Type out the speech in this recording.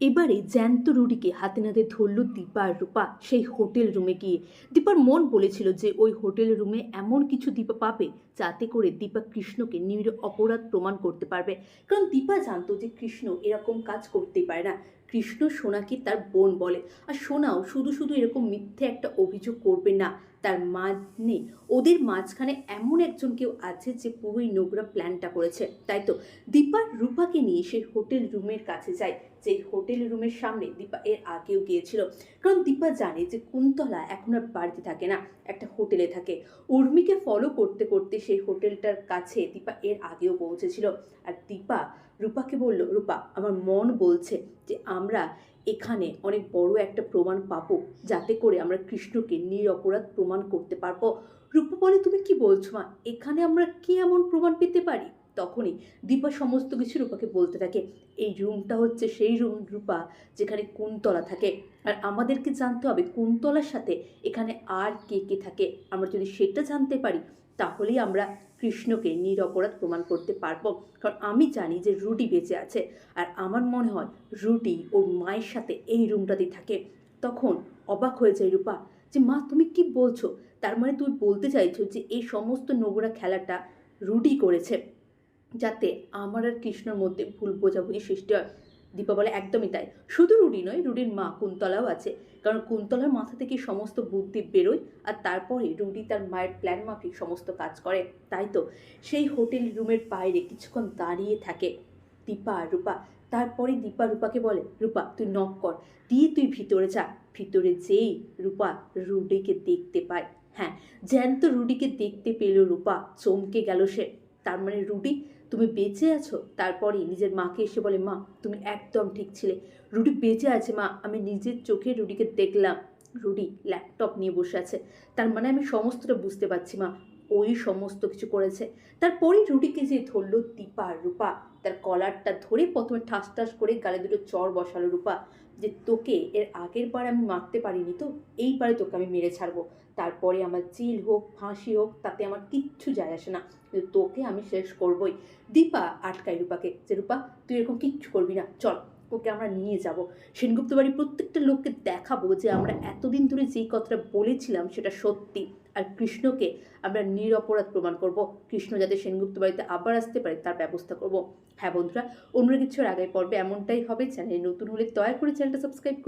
এবারে জ্যান্ত রুডিকে হাতে নাতে ধরল দীপা আর রূপা সেই হোটেল রুমে গিয়ে। দীপার মন বলেছিল যে ওই হোটেল রুমে এমন কিছু দীপা পাবে যাতে করে দীপা কৃষ্ণকে নির অপরাধ প্রমাণ করতে পারবে। কারণ দীপা জানতো যে কৃষ্ণ এরকম কাজ করতেই পারে না। কৃষ্ণ সোনাকে তার বোন বলে। আর সোনাও শুধু শুধু এরকম মিথ্যে একটা অভিযোগ করবে না। তার মানে ওদের মাঝখানে এমন একজন কেউ আছে যে পুরোই নোংরা প্ল্যানটা করেছে। তাই তো, দীপা রূপাকে নিয়ে সেই হোটেল রুমের কাছে যায়। যে হোটেল রুমের সামনে দীপা এর আগেও গিয়েছিল। কারণ দীপা জানে যে কুন্তলা এখন আর বাড়িতে থাকে না, একটা হোটেলে থাকে। উর্মিকে ফলো করতে করতে সেই হোটেলটার কাছে দীপা এর আগেও পৌঁছেছিল। আর দীপা রূপাকে বলল, রূপা, আমার মন বলছে যে আমরা এখানে অনেক বড় একটা প্রমাণ পাবো, যাতে করে আমরা কৃষ্ণকে নিরপরাধ প্রমাণ করতে পারব। রূপবলে তুমি কি বলছো মা? এখানে আমরা কি এমন প্রমাণ পেতে পারি? তখনই দীপা সমস্ত কিছু রূপাকে বলতে থাকে। এই রুমটা হচ্ছে সেই রুম রূপা যেখানে কুন্তলা থাকে। আর আমাদেরকে জানতে হবে কুন্তলার সাথে এখানে আর কে কে থাকে। আমরা যদি সেটা জানতে পারি, তাহলেই আমরা কৃষ্ণকে নিরপরাধ প্রমাণ করতে পারব। কারণ আমি জানি যে রুডি বেঁচে আছে। আর আমার মনে হয় রুডি ওর মায়ের সাথে এই রুমটাতেই থাকে। তখন অবাক হয়ে যায় রূপা যে, মা, তুমি কি বলছো? তার মানে তুমি বলতে চাইছো যে, এই সমস্ত নোংরা খেলাটা রুডি করেছে। যাতে আমার আর কৃষ্ণর মধ্যে ভুল বোঝাবুঝি সৃষ্টি হয়। দীপা বলে, একদমই তাই। শুধু রুডি নয়, রুডির মা কুন্তলাও আছে। কারণ কুন্তলার মাথা থেকে সমস্ত বুদ্ধি বেরোয় আর তারপরে রুডি তার মায়ের প্ল্যান মাফিক সমস্ত কাজ করে। তাই তো, সেই হোটেল রুমের বাইরে কিছুক্ষণ দাঁড়িয়ে থাকে দীপা রূপা। তারপরে দীপা রূপাকে বলে, রূপা, তুই নক কর। দিয়ে তুই ভিতরে যা। ভিতরে যেই রূপা রুডিকে দেখতে পায়। হ্যাঁ জ্যান্ত রুডিকে দেখতে পেল রূপা। চমকে গেল সে। তার মানে রুডি, তুমি বেঁচে আছো? তারপরে নিজের মাকে এসে বলে, মা, তুমি একদম ঠিক ছিলে। রুডি বেঁচে আছে, মা, আমি নিজের চোখে রুডিকে দেখলাম। রুডি ল্যাপটপ নিয়ে বসে আছে। তার মানে আমি সমস্তটা বুঝতে পারছি, মা। ওই সমস্ত কিছু করেছে। তারপরে রুটিকে যে ধরলো দীপা রূপা, তার কলারটা ধরে প্রথমে ঠাস ঠাস করে গালে দুটো চর বসালো রূপা, যে তোকে এর আগের বার আমি মারতে পারিনি তো এইবারে তোকে আমি মেরে ছাড়বো। তারপরে আমার চিল হোক, ফাঁসি হোক, তাতে আমার কিচ্ছু যায় আসে না। কিন্তু তোকে আমি শেষ করবই। দীপা আটকায় রূপাকে, যে রূপা, তুই এরকম কিচ্ছু করবি না, চল ওকে আমরা নিয়ে যাব। সেনগুপ্ত বাড়ির প্রত্যেকটা লোককে দেখাবো যে আমরা এতদিন ধরে যেই কথাটা বলেছিলাম সেটা সত্যি। আর কৃষ্ণকে আমরা নিরপরাধ প্রমাণ করব। কৃষ্ণ যাতে সেনগুপ্ত বাড়িতে আবার আসতে পারে, তার ব্যবস্থা করব। হ্যাঁ বন্ধুরা, অন্য কিছুর আগে পর্বে এমনটাই হবে। চ্যানেল নতুন হলে দয়া করে চ্যানেলটা সাবস্ক্রাইব